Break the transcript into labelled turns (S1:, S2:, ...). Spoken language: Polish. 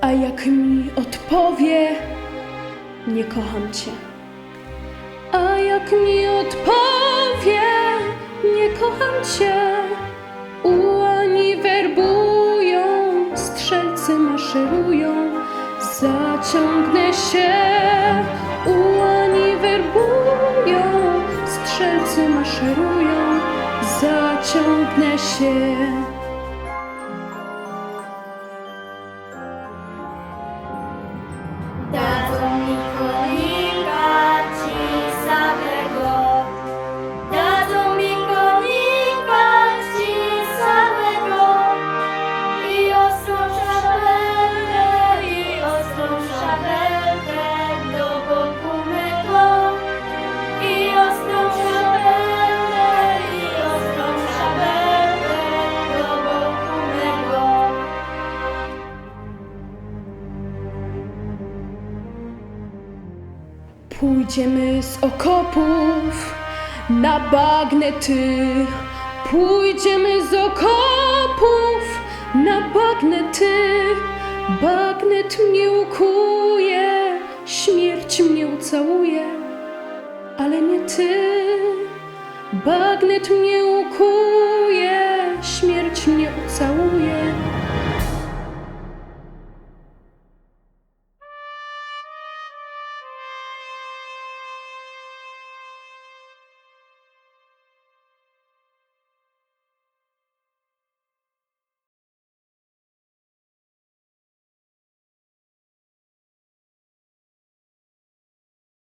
S1: A jak mi odpowie, nie kocham cię. A jak mi odpowie, nie kocham cię. Ułani werbują, strzelcy maszerują, zaciągnę się. Ułani werbują, strzelcy maszerują, zaciągnę się. Pójdziemy z okopów na bagnety. Pójdziemy z okopów na bagnety. Bagnet mnie ukuje, śmierć mnie ucałuje, ale nie ty. Bagnet mnie ukuje,